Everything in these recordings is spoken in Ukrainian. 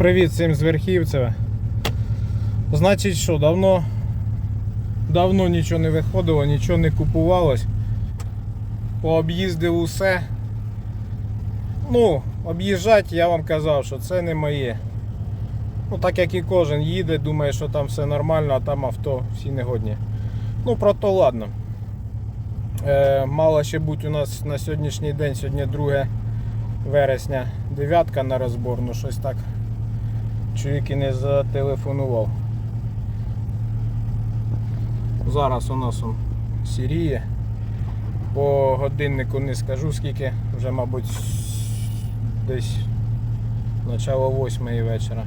Привіт всім з Верхівцева. Значить що, давно, давно нічого не виходило, нічого не купувалось. Пооб'їздив усе. Ну, об'їжджати я вам казав, що це не моє. Ну, так як і кожен їде, думає, що там все нормально, а там авто всі негодні. Ну, про то ладно. Е, мало ще бути у нас на сьогоднішній день, сьогодні 2 вересня, дев'ятка на розбор, ну щось так. Чоловік і не зателефонував. Зараз у нас он сіріє. По годиннику не скажу скільки, вже мабуть десь начало восьмої вечора.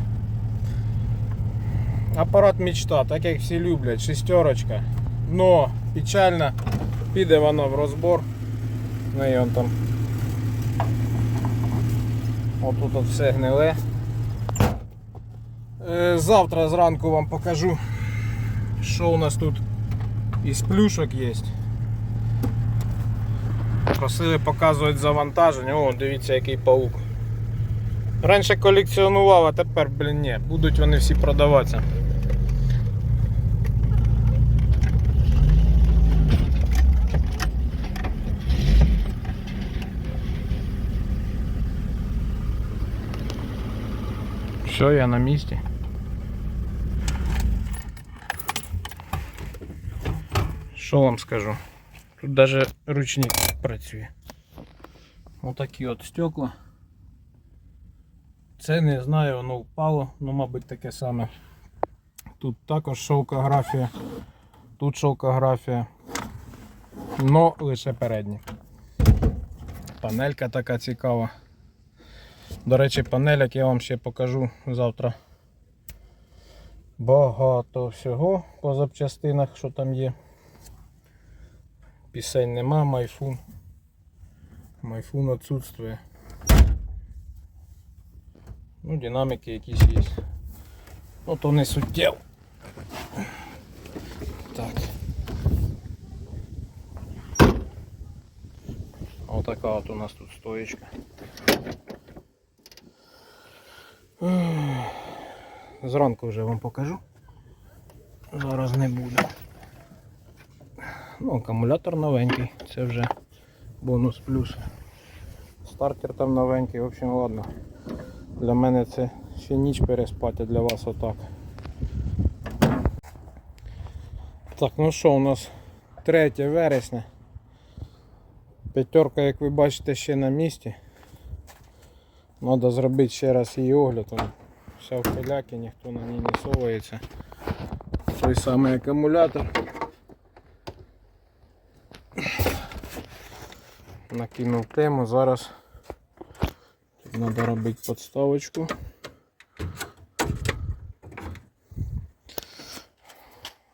Апарат мечта, так як всі люблять, шестерочка. Но печально, піде воно в розбор. Ну і он там. Отут от все гниле. Е, Завтра зранку вам покажу, що у нас тут із плюшок є. Просили показувати завантаження. О, дивіться який паук. Раніше колекціонував, а тепер, блін, ні, будуть вони всі продаватися. Все, я на місці. Що вам скажу? Тут даже ручник працює. Отакі от стекла. Це не знаю, воно впало, ну мабуть таке саме. Тут також шовкографія, тут шовкографія, но лише передні. Панелька така цікава. До речі, панельок я вам ще покажу завтра. Багато всього по запчастинах, що там є. Пісень нема, майфун. Майфун відсутствує. Ну, динамики якісь є. Ну то не суттєво. Так. Отака от у нас тут стоечка. Зранку вже вам покажу. Зараз не буде. Ну, акумулятор новенький, це вже бонус плюс. Стартер там новенький, в общем, ладно. Для мене це ще ніч переспати, а для вас отак. Так, ну що, у нас 3 вересня. П'ятерка, як ви бачите, ще на місці. Треба зробити ще раз її огляд. Вся в пиляки, ніхто на ній не совається. Той самий акумулятор. Накинув тему, зараз треба робити подставочку.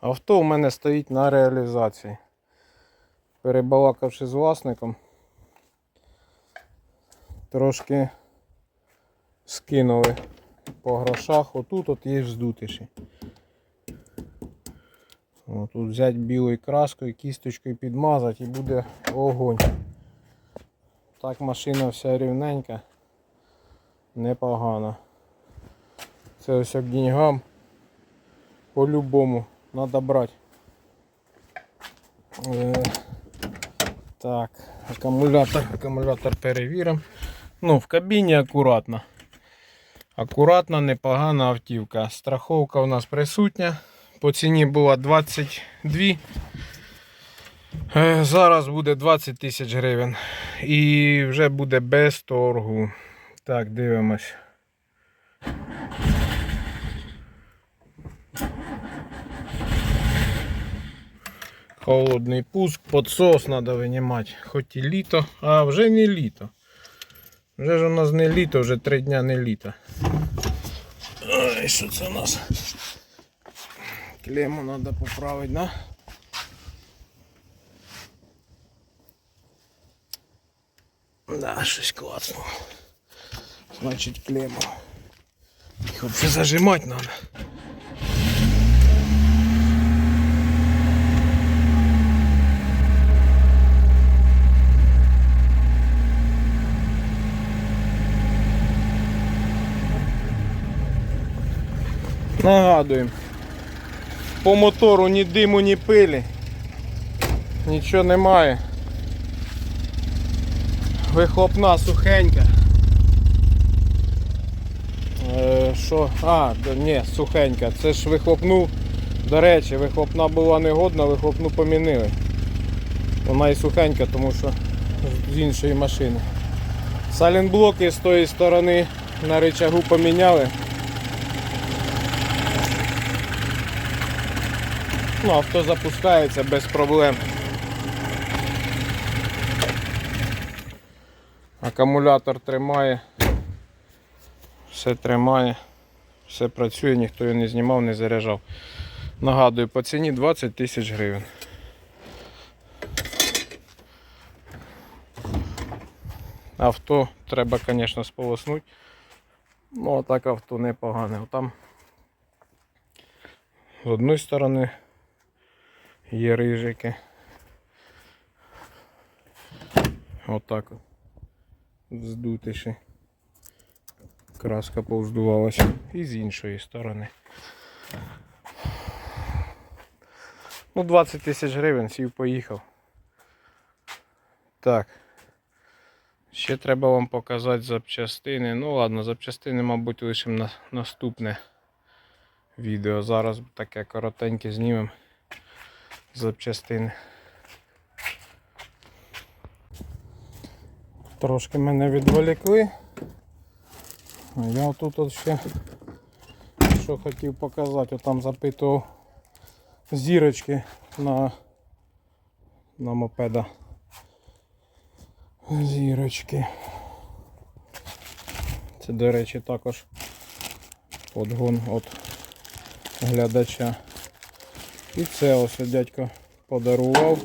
Авто у мене стоїть на реалізації. Перебалакавши з власником, трошки скинули по грошах. Отут от є вздутиші. Тут взяти білою краскою, кісточкою підмазати і буде огонь. Так машина вся рівненька, непогана. Це ось к деньгам по-любому треба брати. Е, так, акумулятор, акумулятор перевіримо. Ну, в кабіні акуратно. Акуратна, непогана автівка. Страховка у нас присутня. По ціні була 22. Е, Зараз буде 20 тисяч гривень. І вже буде без торгу. Так, дивимось. Холодний пуск, подсос треба винімати. Хоч і літо, а вже не літо. Вже ж у нас не літо, вже три дня не літо. Ой, що це у нас? Клему треба поправити, да? Да, щось класно. Значить клему. Їх взагалі зажимати треба. Нагадуємо. По мотору ні диму, ні пилі. Нічого немає. Вихлопна сухенька. Е, Що? А, ні, сухенька. Це ж вихлопну. До речі, вихлопна була негодна, вихлопну помінили. Вона і сухенька, тому що з іншої машини. Салінблоки з тої сторони на рычагу поміняли. Ну, авто запускається без проблем. Акумулятор тримає. Все тримає. Все працює, ніхто його не знімав, не заряджав. Нагадую, по ціні 20 тисяч гривень. Авто треба, звісно, сполоснути. Ну, а так авто непогане. Там з одної сторони є рижики. Отак от. Вздутиші. Краска повздувалася. І з іншої сторони. Ну, 20 тисяч гривень, сів поїхав. Так. Ще треба вам показати запчастини. Ну ладно, запчастини, мабуть, лишимо на наступне відео. Зараз таке коротеньке знімемо запчастини. Трошки мене відволікли. А Я тут от ще що хотів показати, там запитував зірочки на, на мопеда. Зірочки. Це, до речі, також подгон від глядача. І це ось дядько подарував.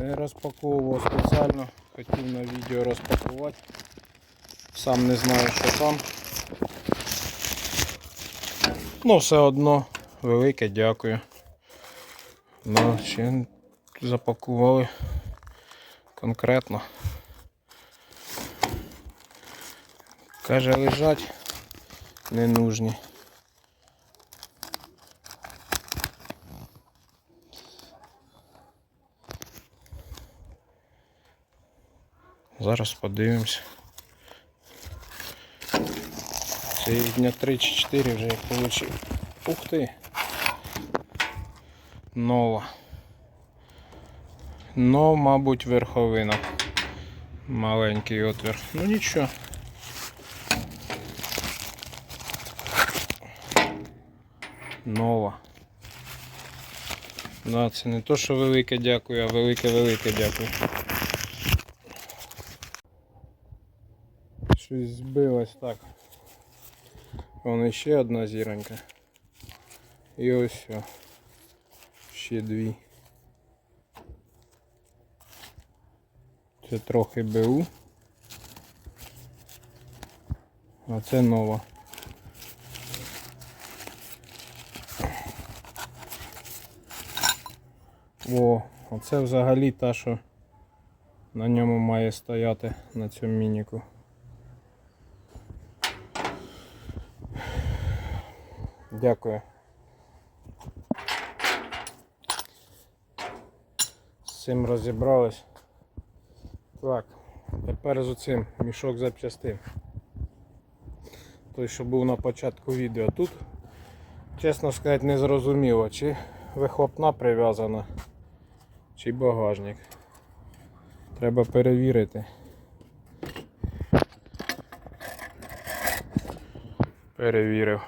Не розпаковував спеціально, хотів на відео розпакувати. Сам не знаю, що там. Ну, все одно велике дякую. Ну, ще запакували конкретно. Каже, лежать не Зараз подивимось. Це дня 3 чи 4 вже я получив. Ух ти! Нова. Ну, мабуть, верховина. Маленький отвір. Ну нічого. Нова. Да, це не то, що велике дякую, а велике-велике дякую. Щось збилось так. Вон ще одна зіронька. І ось все. Ще дві. Це трохи БУ. А це нова. О, оце взагалі та, що на ньому має стояти на цьому мініку. Дякую. З цим розібрались. Так, тепер з оцим мішок запчастин. Той, що був на початку відео. Тут, чесно сказати, не зрозуміло, чи вихлопна прив'язана, чи багажник. Треба перевірити. Перевірив.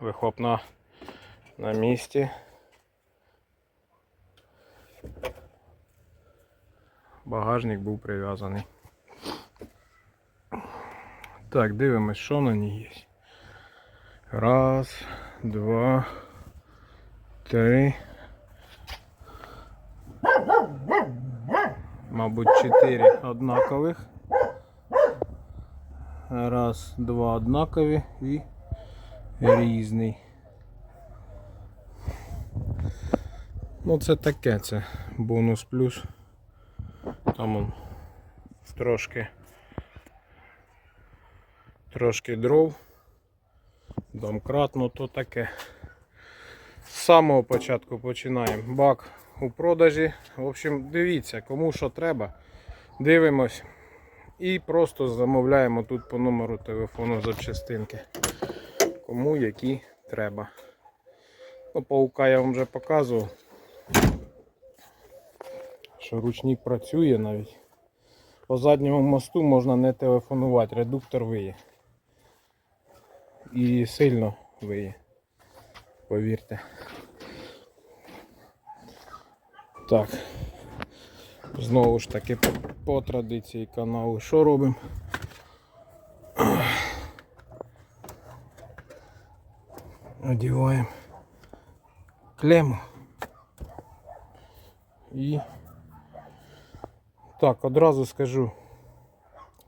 Вихлопна на місці. Багажник був прив'язаний. Так, дивимось, що на ній є. Раз, два, три. Мабуть, чотири однакових. Раз, два однакові і різний. Ну це таке, це бонус плюс. Там он трошки трошки дров Домкрат, ну то таке. З самого початку починаємо. Бак у продажі. В общем, дивіться, кому що треба. Дивимось. І просто замовляємо тут по номеру телефону запчастинки. Кому які треба. Ну, паука я вам вже показував. Що ручник працює навіть. По задньому мосту можна не телефонувати, редуктор виє. І сильно виє. Повірте. Так. Знову ж таки по, по традиції каналу. Що робимо? Одіваємо клему. І так, одразу скажу.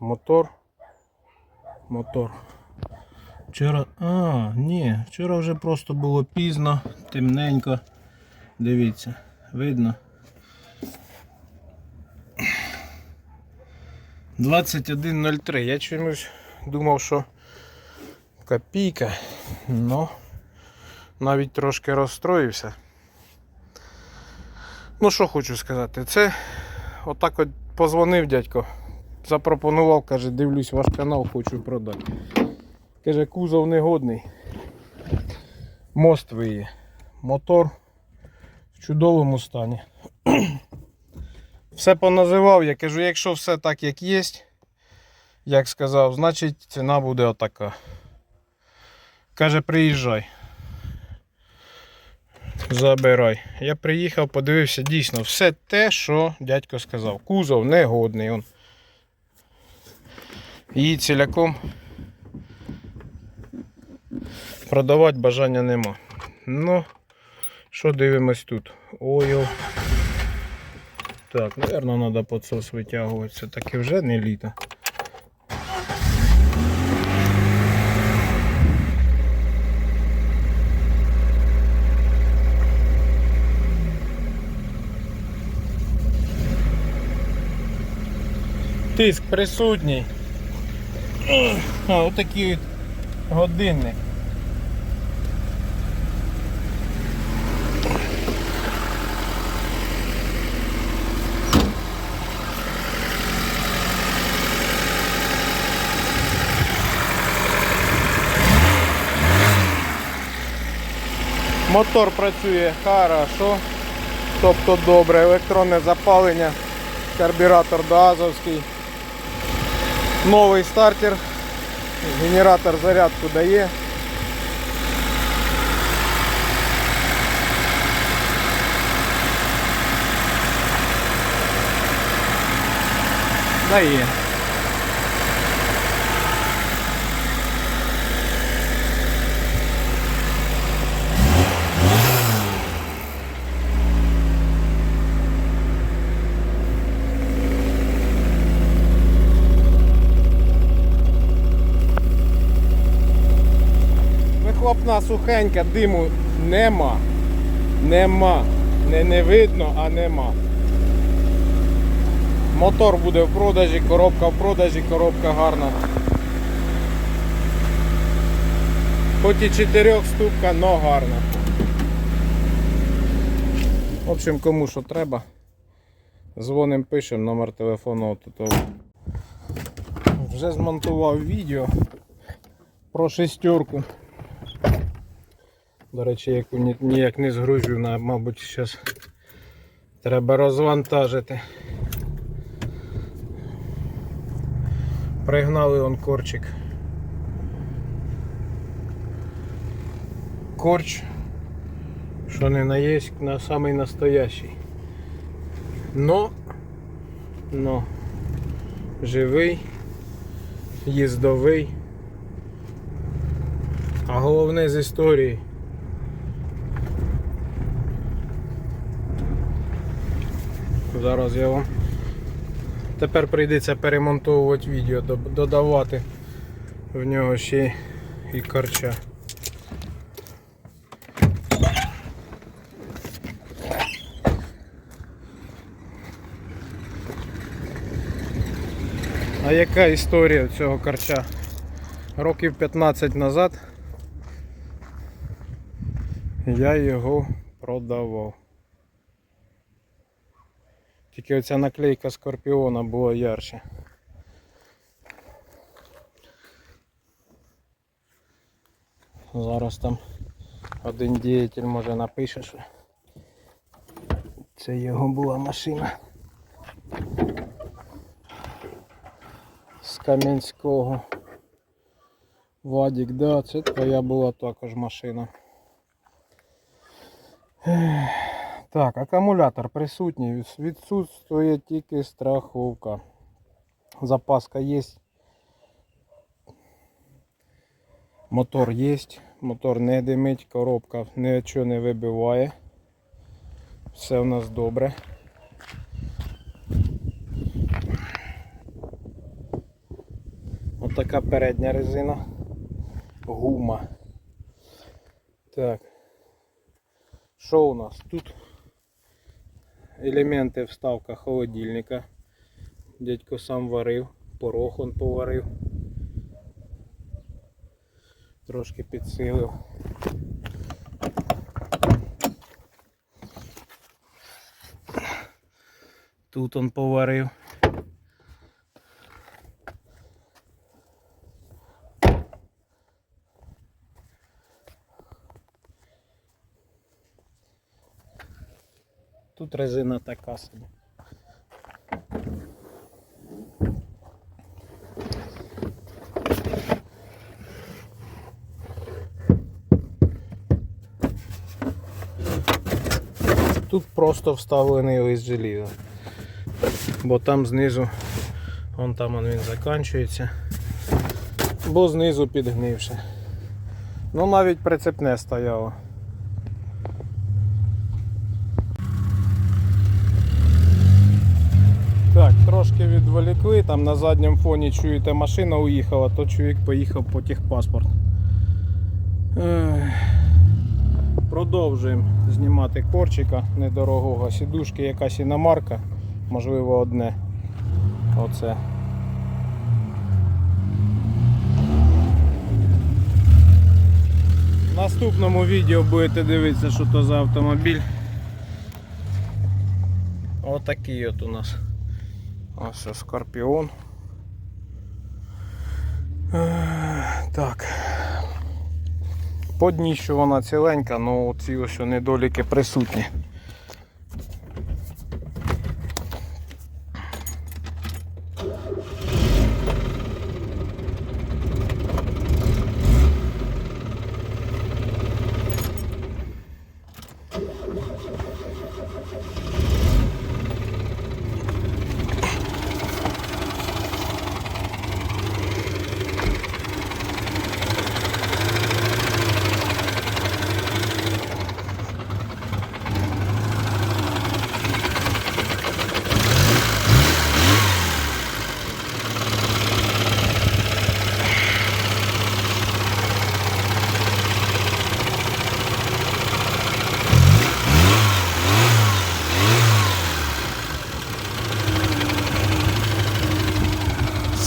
Мотор. Мотор. Вчора. А, ні, вчора вже просто було пізно, темненько. Дивіться, видно. 21.03. Я чомусь думав, що копійка, но навіть трошки розстроївся. Ну що хочу сказати, це отак от позвонив дядько, запропонував, каже, дивлюсь ваш канал, хочу продати. Каже, кузов негодний. Мост виє. Мотор в чудовому стані. Все поназивав, я кажу, якщо все так як є, як сказав, значить ціна буде отака. Каже, приїжджай. Забирай. Я приїхав, подивився дійсно все те, що дядько сказав. Кузов негодний. Он. Її ціляком продавати бажання нема. Ну, що дивимось тут? Ойл. Так, наверное, треба підсос витягувати. Це таки вже не літо. Тиск присутній. Отакий от годинник. Мотор працює хорошо, тобто добре, електронне запалення, карбюратор газовський, новий стартер, генератор зарядку дає. Дає. Вихлопна сухенька, диму нема. Нема. Не не видно, а нема. Мотор буде в продажі, коробка в продажі, коробка гарна. Хоч і чотирьох ступка, но гарна. В общем, кому що треба. Дзвоним, пишемо, номер телефону тут. Вже змонтував відео про шестерку. До речі, яку ніяк не згружу, мабуть, зараз треба розвантажити. Пригнали он корчик. Корч, що не наєсть, на самий настоящий. Но, но, живий, їздовий. А головне з історії. Зараз я вам тепер прийдеться перемонтовувати відео, додавати в нього ще і корча. А яка історія цього корча? Років 15 назад Я його продавав. Тільки оця наклейка скорпіона була ярче. Зараз там один діятель може напише, що це його була машина. З Кам'янського. Вадік, да, це твоя була також машина. Ех, Так, акумулятор присутній, відсутствує тільки страховка. Запаска є. Мотор є, мотор не димить, коробка нічого не вибиває. Все у нас добре. Ось така передня резина. Гума. Так. Що у нас? Тут елементи вставка холодильника. Дядько сам варив, порох он поварив. Трошки підсилив. Тут он поварив. Тут резина така собі. Тут просто вставлений лист желіза. Бо там знизу, вон там він закінчується. Бо знизу підгнивши. Ну навіть прицепне стояло. Так, трошки відволікли, там на задньому фоні чуєте машина уїхала, то чоловік поїхав по техпаспорт. Ех. Продовжуємо знімати корчика недорогого. Сідушки якась іномарка, можливо одне. Оце. В наступному відео будете дивитися, що то за автомобіль. Отакий от у нас. Ось скорпіон. Так. По дні, що вона ціленька, але ці ось недоліки присутні.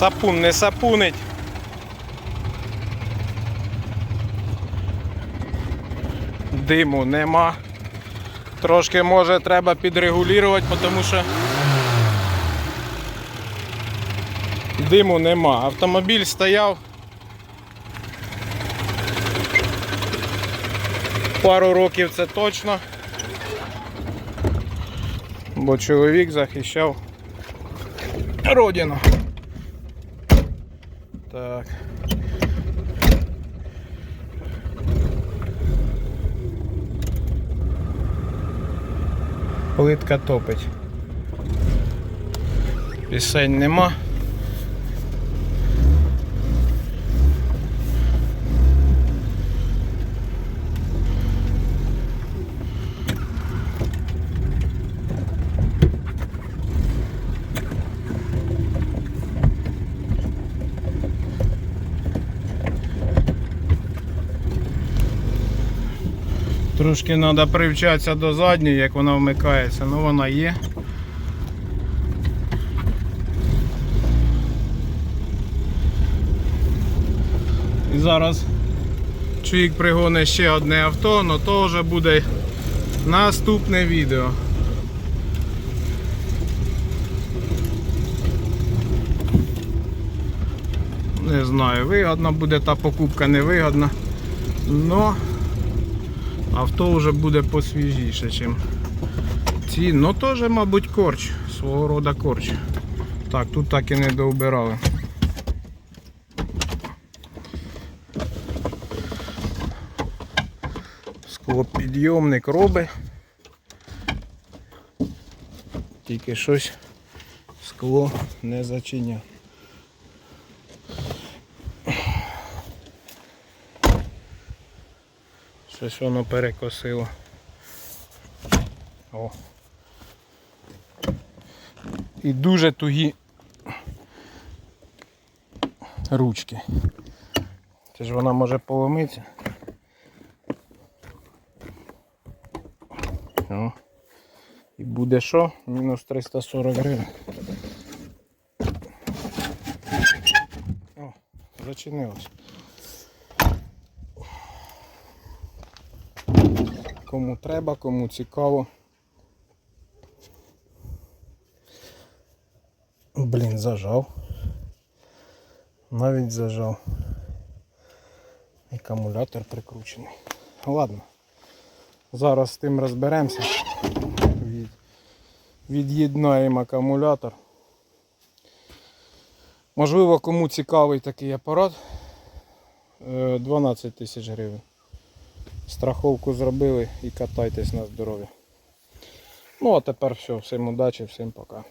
Сапун не сапунить. Диму нема. Трошки може треба підрегулювати, тому що диму нема. Автомобіль стояв. Пару років це точно. Бо чоловік захищав родину. Так. Плитка топить. Пісень нема. Трошки треба привчатися до задньої, як вона вмикається, ну вона є. І зараз Чуїк пригоне ще одне авто, але то вже буде наступне відео. Не знаю, вигодна буде та покупка, не вигодна. Но авто вже буде посвіжіше, ніж ці. Ну теж, мабуть, корч, свого рода корч. Так, тут так і не доубирали. Склопідйомник робить. Тільки щось скло не зачиняє. Щось воно перекосило. О. І дуже тугі ручки. Це ж вона може поломитися. О. І буде що? Мінус 340 гривень. О, зачинилось. Кому треба, кому цікаво. Блін, зажав. Навіть зажав. Акумулятор прикручений. Ладно. Зараз з тим розберемося. Від... Від'єднаємо акумулятор. Можливо, кому цікавий такий апарат. Е, 12 тисяч гривень. Страховку зробили і катайтесь на здоров'я. Ну а тепер все, всім удачі, всім пока.